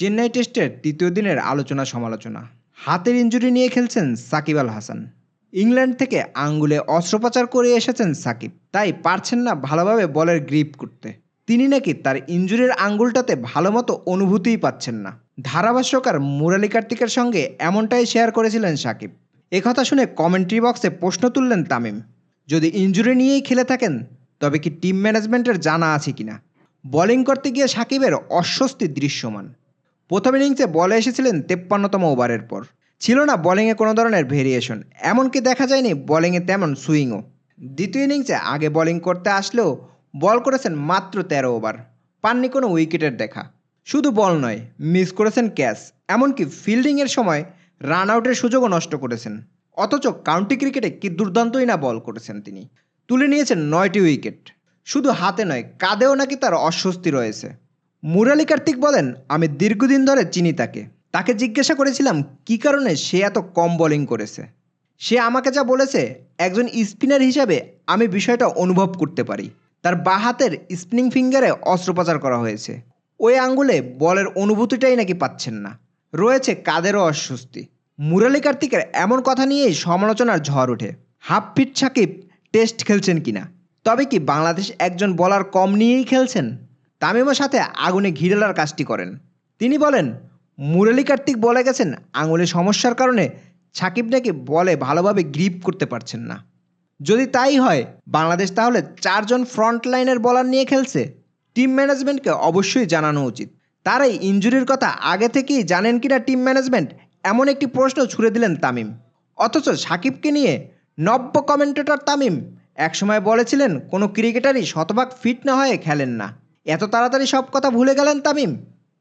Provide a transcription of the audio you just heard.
চেন্নাই টেস্টের তৃতীয় দিনের আলোচনা সমালোচনা। হাতের ইঞ্জুরি নিয়ে খেলছেন সাকিব আল হাসান। ইংল্যান্ড থেকে আঙ্গুলে অস্ত্রোপচার করে এসেছেন সাকিব। তাই পারছেন না ভালোভাবে বলের গ্রিপ করতে। তিনি নাকি তার ইঞ্জুরির আঙ্গুলটাতে ভালো মতো অনুভূতিই পাচ্ছেন না। ধারাভাষ্যকার মুরালি কার্তিকের সঙ্গে এমনটাই শেয়ার করেছিলেন সাকিব। একথা শুনে কমেন্ট্রি বক্সে প্রশ্ন তুললেন তামিম। যদি ইঞ্জুরি নিয়েই খেলে থাকেন, তবে কি টিম ম্যানেজমেন্টের জানা আছে কিনা? বোলিং করতে গিয়ে সাকিবের অস্বস্তি দৃশ্যমান। প্রথম ইনিংসে বলে এসেছিলেন তেপ্পান্নতম ওভারের পর। ছিল না বোলিংয়ে কোনো ধরনের ভেরিয়েশন, এমনকি দেখা যায়নি বলিংয়ে তেমন সুইংও। দ্বিতীয় ইনিংসে আগে বোলিং করতে আসলেও বল করেছেন মাত্র তেরো ওভার, পাননি কোনো উইকেটের দেখা। শুধু বল নয়, মিস করেছেন ক্যাচ, এমনকি ফিল্ডিংয়ের সময় রান আউটের সুযোগও নষ্ট করেছেন। অথচ কাউন্টি ক্রিকেটে কি দুর্দান্তই না বল করেছেন তিনি। তুলে নিয়েছেন নয়টি উইকেট। শুধু হাতে নয়, কাঁধেও নাকি তার অস্বস্তি রয়েছে। মুরালি কার্তিক বলেন, আমি দীর্ঘদিন ধরে চিনি তাকে। তাকে জিজ্ঞাসা করেছিলাম, কী কারণে সে এত কম বোলিং করেছে? সে আমাকে যা বলেছে, একজন স্পিনার হিসাবে আমি বিষয়টা অনুভব করতে পারি। তার বাঁ হাতের স্পিনিং ফিঙ্গারে অস্ত্রোপচার করা হয়েছে। ওই আঙ্গুলে বলের অনুভূতিটাই নাকি পাচ্ছেন না। রয়েছে কাদেরও অস্বস্তি। মুরালি কার্তিকের এমন কথা নিয়েই সমালোচনার ঝড় ওঠে। হাফ ফিট সাকিব টেস্ট খেলছেন কিনা? তবে কি বাংলাদেশ একজন বলার কম নিয়েই খেলছেন? তামিমের সাথে আগুনে ঘিরেলার কাজটি করেন। তিনি বলেন, মুরালি কার্তিক বলে গেছেন, আঙুলের সমস্যার কারণে সাকিব নাকি বলে ভালোভাবে গ্রিপ করতে পারছেন না। যদি তাই হয়, বাংলাদেশ তাহলে চারজন ফ্রন্ট লাইনের বলার নিয়ে খেলছে। টিম ম্যানেজমেন্টকে অবশ্যই জানানো উচিত। তার এই ইঞ্জুরির কথা আগে থেকেই জানেন কিনা টিম ম্যানেজমেন্ট, এমন একটি প্রশ্ন ছুড়ে দিলেন তামিম। অথচ সাকিবকে নিয়ে নব্য কমেন্টেটর তামিম একসময় বলেছিলেন, কোনো ক্রিকেটারই শতভাগ ফিট না হয়ে খেলেন না। এত তাড়াতাড়ি সব কথা ভুলে গেলেন তামিম?